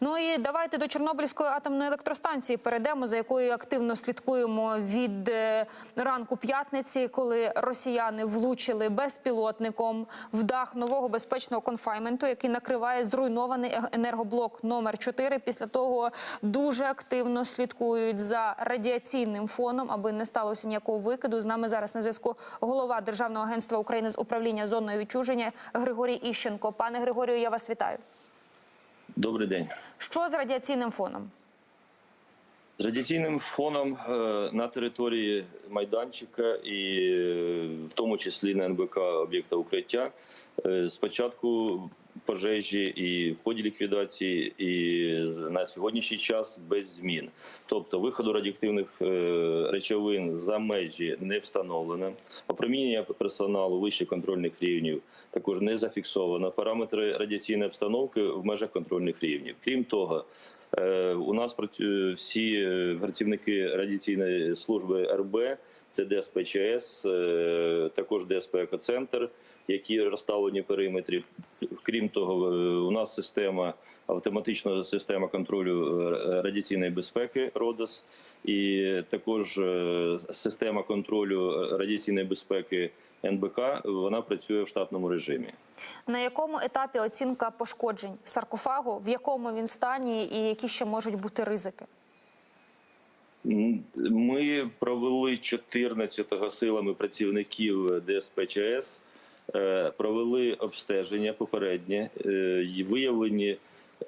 Ну і давайте до Чорнобильської атомної електростанції перейдемо, за якою активно слідкуємо від е, ранку п'ятниці, коли росіяни влучили безпілотником в дах нового безпечного конфайменту, який накриває зруйнований е- енергоблок номер 4 Після того дуже активно слідкують за радіаційним фоном, аби не сталося ніякого викиду. З нами зараз на зв'язку голова Державного агентства України з управління зоною відчуження Григорій Іщенко. Пане Григорію, я вас вітаю. Добрий день. Що з радіаційним фоном? З радіаційним фоном е, на території майданчика і е, в тому числі на НБК об'єкта укриття е, спочатку пожежі і в ході ліквідації, і на сьогоднішній час без змін. Тобто виходу радіоактивних е, речовин за межі не встановлено. Опромінення персоналу вищих контрольних рівнів також не зафіксовано. Параметри радіаційної обстановки в межах контрольних рівнів. Крім того, Е, У нас всі е, працівники радіаційної служби РБ, це ДСПЧС, також ДСП «Екоцентр», які розставлені в периметрі. Крім того, е, у нас система автоматична система контролю е, радіаційної безпеки РОДОС, і також е, система контролю радіаційної безпеки НБК. Вона працює в штатному режимі. На якому етапі оцінка пошкоджень саркофагу, в якому він стані, і які ще можуть бути ризики? Ми провели 14-го силами працівників ДСПЧС, провели обстеження попереднє, е, виявлені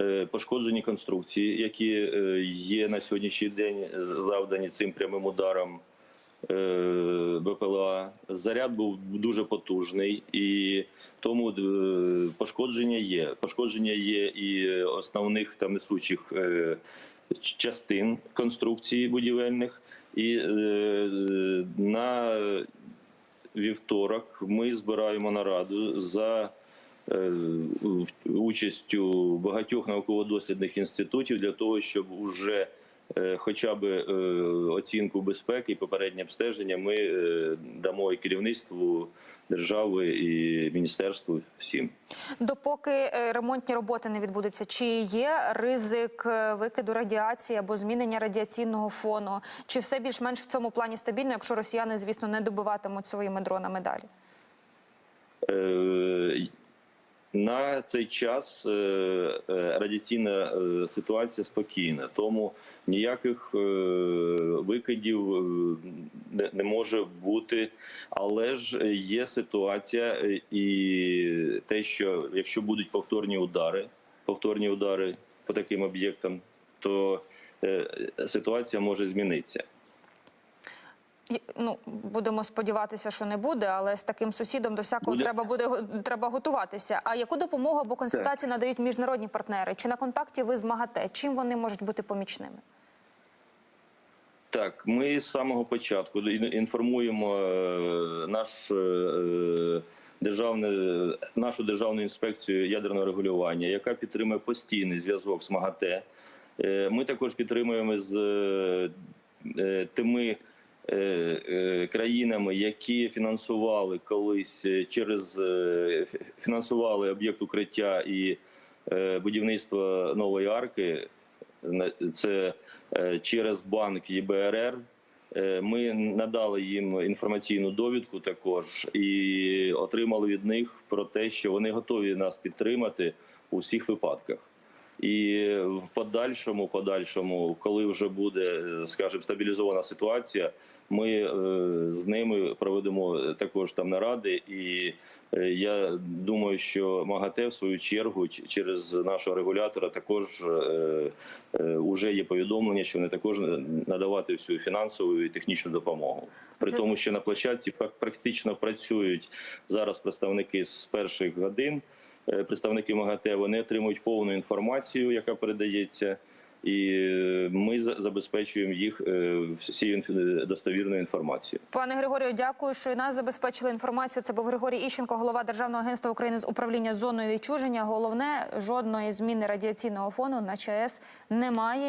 е, пошкоджені конструкції, які е, є на сьогоднішній день завдані цим прямим ударом е, БПЛА. Заряд був дуже потужний і тому е, пошкодження є. Пошкодження є і основних там несучих е, частин конструкції будівельних. І е, вівторок ми збираємо нараду за е, участю багатьох науково-дослідних інститутів для того, щоб уже хоча б е, оцінку безпеки і попереднє обстеження ми е, дамо і керівництву держави, і міністерству всім. Допоки е, ремонтні роботи не відбудуться, чи є ризик е, викиду радіації або змінення радіаційного фону? Чи все більш-менш в цьому плані стабільно, якщо росіяни, звісно, не добиватимуть своїми дронами далі? Е, На цей час е, е, радіаційна е, ситуація спокійна, тому ніяких викидів не- може бути. Але ж є ситуація, і те, що якщо будуть повторні удари, повторні удари по таким об'єктам, то ситуація може змінитися. Ну будемо сподіватися, що не буде, але з таким сусідом до всякого Буде. треба буде треба готуватися. А яку допомогу або консультації надають міжнародні партнери? Чи на контакті ви з МАГАТЕ? Чим вони можуть бути помічними? Так, ми з самого початку інформуємо е, наш е, державне, нашу державну інспекцію ядерного регулювання, яка підтримує постійний зв'язок з МАГАТЕ. Е, Ми також підтримуємо з е, е, тими е, е, країнами, які фінансували колись е, через е, фінансували об'єкт укриття і е, будівництво нової арки. Це е, через банк ЄБРР. Е, Ми надали їм інформаційну довідку також і отримали від них про те, що вони готові нас підтримати у всіх випадках. І в подальшому, подальшому, коли вже буде, скажімо, стабілізована ситуація, ми е, з ними проведемо також там наради. І е, я думаю, що МАГАТЕ в свою чергу через нашого регулятора також е, уже є повідомлення, що вони також надавати всю фінансову і технічну допомогу. При тому, що на площадці пр- практично працюють зараз представники з перших годин. Е, Представники МАГАТЕ вони отримують повну інформацію, яка передається, і е, ми забезпечуємо їх е, всією достовірною інформацією. Пане Григорію, дякую, що і нас забезпечили інформацію. Це був Григорій Іщенко, голова Державного агентства України з управління зоною відчуження. Головне, жодної зміни радіаційного фону на ЧАЕС немає.